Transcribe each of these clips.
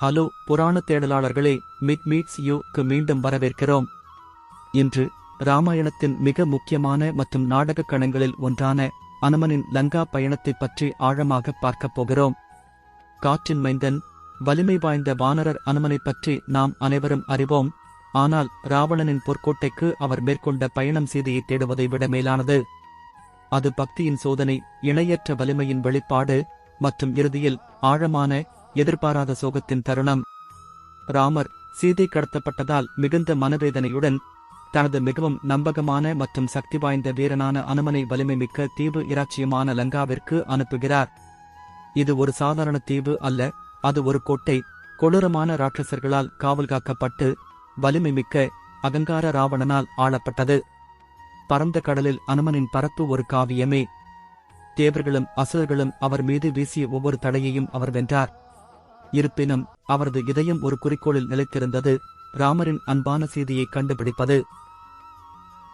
Hello புராண தேடலாளர்களே mid meets யூக்கு மீண்டும் வரவேற்கிறோம். இன்று ராமாயணத்தின் மிக முக்கியமான மற்றும் நாடகக் கணங்களில் ஒன்றான அனுமனின் லங்கா பயணத்தைப் பற்றி ஆழமாக பார்க்கப் போகிறோம். காற்றின் மைந்தன் வலிமை வாய்ந்த வானரர் அனுமனைப் பற்றி நாம் அனைவரும் அறிவோம். ஆனால் ராவணனின் பொற்கோட்டைக்கு அவர் மேற்கொண்ட பயணம் செய்தியை தேடுவதை விட மேலானது. அது பக்தியின் சோதனை இணையற்ற வலிமையின் வெளிப்பாடு மற்றும் இறுதியில் ஆழமான எதிர்பாராத சோகத்தின் தருணம். ராமர் சீதை கடத்தப்பட்டதால் மிகுந்த மனவேதனையுடன் தனது மிகவும் நம்பகமான மற்றும் சக்தி வாய்ந்த வீரனான அனுமனை வலிமைமிக்க தீவு இராச்சியமான லங்காவிற்கு அனுப்புகிறார். இது ஒரு சாதாரண தீவு அல்ல அது ஒரு கோட்டை. கொடூரமான ராட்சசர்களால் காவல் காக்கப்பட்டு வலிமைமிக்க அகங்கார ராவணனால் ஆளப்பட்டது. பரந்த கடலில் அனுமனின் பரப்பு ஒரு காவியமே. தேவர்களும் அசுரர்களும் அவர் மீது வீசிய ஒவ்வொரு தடையையும் அவர் வென்றார். இருப்பினும் அவரது இதயம் ஒரு குறிக்கோளில் நிலைத்திருந்தது. ராமரின் அன்பான சீதையை கண்டுபிடிப்பது.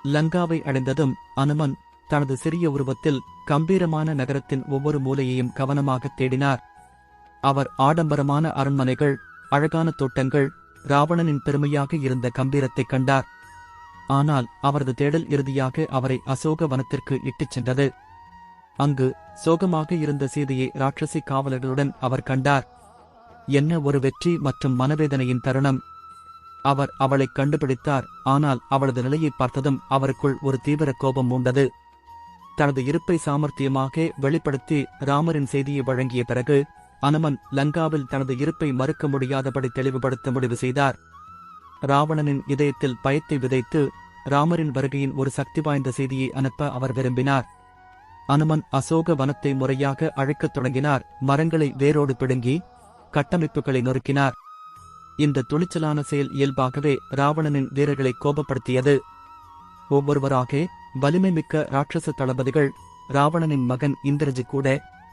லங்காவை அடைந்ததும் அனுமன் தனது சிறிய உருவத்தில் கம்பீரமான நகரத்தின் ஒவ்வொரு மூலையையும் கவனமாக தேடினார். அவர் ஆடம்பரமான அரண்மனைகள் அழகான தோட்டங்கள் ராவணனின் பெருமையாக இருந்த கம்பீரத்தைக் கண்டார். ஆனால் அவரது தேடல் இறுதியாக அவரை அசோக வனத்திற்கு இட்டுச் சென்றது. அங்கு சோகமாக இருந்த சீதையை ராட்சசி காவலர்களுடன் அவர் கண்டார். என்ன ஒரு வெற்றி மற்றும் மனவேதனையின் தருணம்? அவர் அவளைக் கண்டுபிடித்தார் ஆனால் அவளது நிலையை பார்த்ததும் அவருக்குள் ஒரு தீவிர கோபம் உண்டது தனது இருப்பை சாமர்த்தியமாக வெளிப்படுத்தி ராமரின் செய்தியை வழங்கிய பிறகு அனுமன் லங்காவில் தனது இருப்பை மறுக்க முடியாதபடி தெளிவுபடுத்த முடிவு செய்தார். ராவணனின் இதயத்தில் பயத்தை விதைத்து ராமரின் வருகையின் ஒரு சக்தி வாய்ந்த செய்தியை அனுப்ப அவர் விரும்பினார். அனுமன் அசோக வனத்தை முறையாக அழைக்கத் தொடங்கினார் மரங்களை வேரோடு பிடுங்கி கட்டமைப்புகளை நொறுக்கினார். இந்த துணிச்சலான செயல் இயல்பாகவே ராவணனின் வீரர்களை கோபப்படுத்தியது. ஒவ்வொருவராக வலிமைமிக்க ராட்சச தளபதிகள் ராவணனின் மகன் இந்திரஜி கூட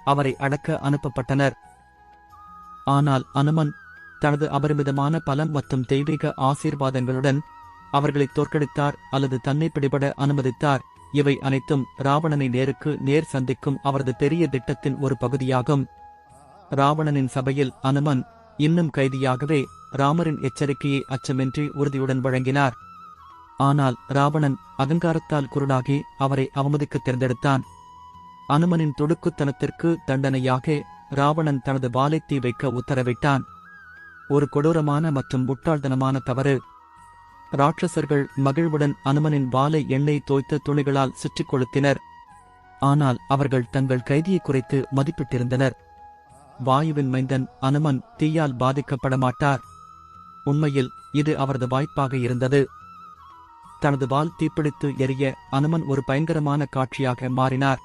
அவரை அடக்க அனுப்பப்பட்டனர். ஆனால் அனுமன் தனது அபரிமிதமான பலம் மற்றும் தெய்வீக ஆசீர்வாதங்களுடன் அவர்களை தோற்கடித்தார் அல்லது தன்னை பிடிபட அனுமதித்தார். இவை அனைத்தும் ராவணனை நேருக்கு நேர் சந்திக்கும் அவரது பெரிய திட்டத்தின் ஒரு பகுதியாகும். ராவணனின் சபையில் அனுமன் இன்னும் கைதியாகவே ராமரின் எச்சரிக்கையை அச்சமின்றி உறுதியுடன் வழங்கினார். ஆனால் ராவணன் அகங்காரத்தால் குருடாகி அவரை அவமதிக்க தேர்ந்தெடுத்தான். அனுமனின் தொடுக்குத்தனத்திற்கு தண்டனையாக ராவணன் தனது வாலை தீ வைக்க உத்தரவிட்டான். ஒரு கொடூரமான மற்றும் முட்டாள்தனமான தவறு. ராட்சசர்கள் மகிழ்வுடன் அனுமனின் வாலை எண்ணெய் தோய்த்த துணிகளால் சுற்றிக் கொளுத்தினர். ஆனால் அவர்கள் தங்கள் கைதியை குறைத்து மதிப்பிட்டிருந்தனர். வாயுவின் மைந்தன் அனுமன் தீயால் பாதிக்கப்பட மாட்டார் உண்மையில் இது அவரது வாய்ப்பாக இருந்தது. தனது வால் தீப்பிடித்து எரிய அனுமன் ஒரு பயங்கரமான காட்சியாக மாறினார்.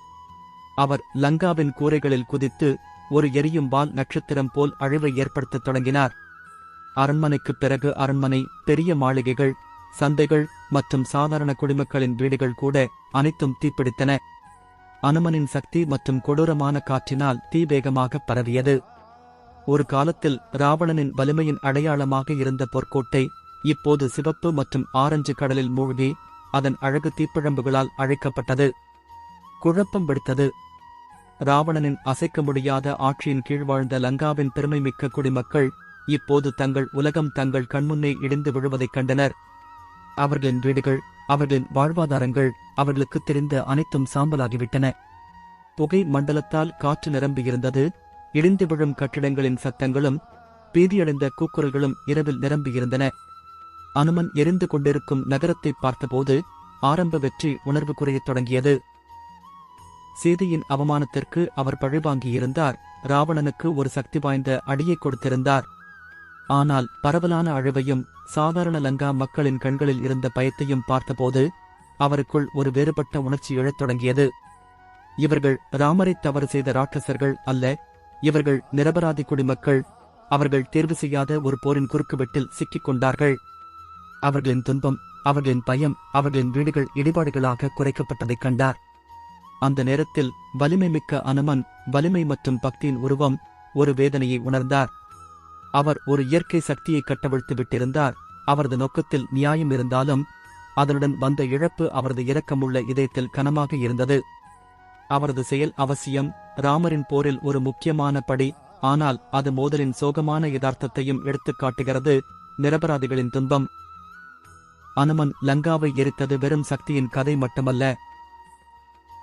அவர் லங்காவின் கூரைகளில் குதித்து ஒரு எரியும் வால் நட்சத்திரம் போல் அழிவை ஏற்படுத்தத் தொடங்கினார். அரண்மனைக்குப் பிறகு அரண்மனை பெரிய மாளிகைகள் சந்தைகள் மற்றும் சாதாரண குடிமக்களின் வீடுகள் கூட அனைத்தும் தீப்பிடித்தன. அனுமனின் சக்தி மற்றும் கொடூரமான காற்றினால் தீவேகமாக பரவியது. ஒரு காலத்தில் ராவணனின் வலிமையின் அடையாளமாக இருந்த பொற்கோட்டை இப்போது சிவப்பு மற்றும் ஆரஞ்சு கடலில் மூழ்கி அதன் அழகு தீப்பிழம்புகளால் அழைக்கப்பட்டது. குழப்பம் விடுத்தது. ராவணனின் அசைக்க முடியாத ஆட்சியின் கீழ் வாழ்ந்த லங்காவின் பெருமைமிக்க குடிமக்கள் இப்போது தங்கள் உலகம் தங்கள் கண்முன்னே இடிந்து விழுவதைக் கண்டனர். அவர்களின் வீடுகள் அவர்களின் வாழ்வாதாரங்கள் அவர்களுக்கு தெரிந்த அனைத்தும் சாம்பலாகிவிட்டன. புகை மண்டலத்தால் காற்று நிரம்பியிருந்தது. இடிந்து விழும் கட்டிடங்களின் சத்தங்களும் பீதியடைந்த கூக்குரல்களும் இரவில் நிரம்பியிருந்தன. அனுமன் எரிந்து கொண்டிருக்கும் நகரத்தை பார்த்தபோது ஆரம்ப வெற்றி உணர்வு குறையத் தொடங்கியது. சீதையின் அவமானத்திற்கு அவர் பழிவாங்கியிருந்தார். ராவணனுக்கு ஒரு சக்தி வாய்ந்த அடியை கொடுத்திருந்தார். ஆனால் பரவலான அழிவையும் சாதாரண லங்கா மக்களின் கண்களில் இருந்த பயத்தையும் பார்த்தபோது அவருக்குள் ஒரு வேறுபட்ட உணர்ச்சி எழத் தொடங்கியது. இவர்கள் ராமரை தவறு செய்த ராட்சசர்கள் அல்ல இவர்கள் நிரபராதி குடிமக்கள் அவர்கள் தேர்வு செய்யாத ஒரு போரின் குறுக்குவெட்டில் சிக்கிக் கொண்டார்கள். அவர்களின் துன்பம் அவர்களின் பயம் அவர்களின் வீடுகள் இடிபாடுகளாக குறைக்கப்பட்டதைக் கண்டார். அந்த நேரத்தில் வலிமை மிக்க அனுமன் வலிமை மற்றும் பக்தியின் உருவம் ஒரு வேதனையை உணர்ந்தார். அவர் ஒரு இயற்கை சக்தியை கட்டவிழ்த்து விட்டிருந்தார். அவரது நோக்கத்தில் நியாயம் இருந்தாலும் அதனுடன் வந்த இழப்பு அவரது இரக்கமுள்ள இதயத்தில் கனமாக இருந்தது. அவரது செயல் அவசியம் ராமரின் போரில் ஒரு முக்கியமான படி ஆனால் அது மோதலின் சோகமான யதார்த்தத்தையும் எடுத்துக்காட்டுகிறது நிரபராதிகளின் துன்பம். அனுமன் லங்காவை எரித்தது வெறும் சக்தியின் கதை மட்டுமல்ல.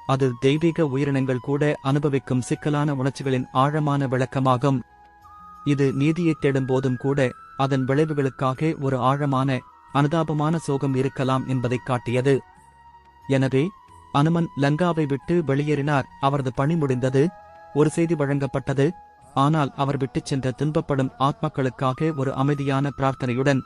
அது தெய்வீக உயிரினங்கள் கூட அனுபவிக்கும் சிக்கலான உணர்ச்சிகளின் ஆழமான விளக்கமாகும். இது நீதியைத் தேடும்போதும் கூட அதன் விளைவுகளுக்காக ஒரு ஆழமான அனுதாபமான சோகம் இருக்கலாம் என்பதைக் காட்டியது. எனவே அனுமன் லங்காவை விட்டு வெளியேறினார். அவரது பணி முடிந்தது. ஒரு செய்தி வழங்கப்பட்டது. ஆனால் அவர் விட்டுச் சென்ற துன்பப்படும் ஆத்மாக்களுக்காக ஒரு அமைதியான பிரார்த்தனையுடன்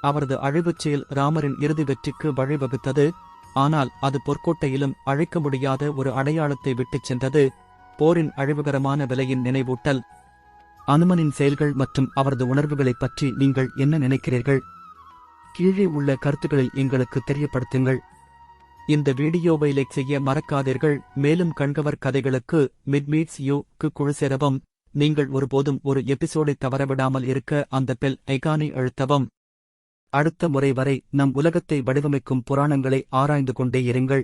அவரது அழிவுச் செயல் ராமரின் இறுதி வெற்றிக்கு வழிவகுத்தது. ஆனால் அது பொற்கோட்டையிலும் அழைக்க முடியாத ஒரு அடையாளத்தை விட்டுச் சென்றது. போரின் அழிவுகரமான விலையின் நினைவூட்டல். அனுமனின் செயல்கள் மற்றும் அவரது உணர்வுகளைப் பற்றி நீங்கள் என்ன நினைக்கிறீர்கள்? கீழே உள்ள கருத்துக்களில் எங்களுக்கு தெரியப்படுத்துங்கள். இந்த வீடியோவை லைக் செய்ய மறக்காதீர்கள். மேலும் கண்கவர் கதைகளுக்கு மிட்மீட்ஸ் யூ க்கு குழு சேரவும். நீங்கள் ஒருபோதும் ஒரு எபிசோடை தவறவிடாமல் இருக்க அந்த பெல் ஐகானை அழுத்தவும். அடுத்த முறை வரை நம் உலகத்தை வடிவமைக்கும் புராணங்களை ஆராய்ந்து கொண்டே இருங்கள்.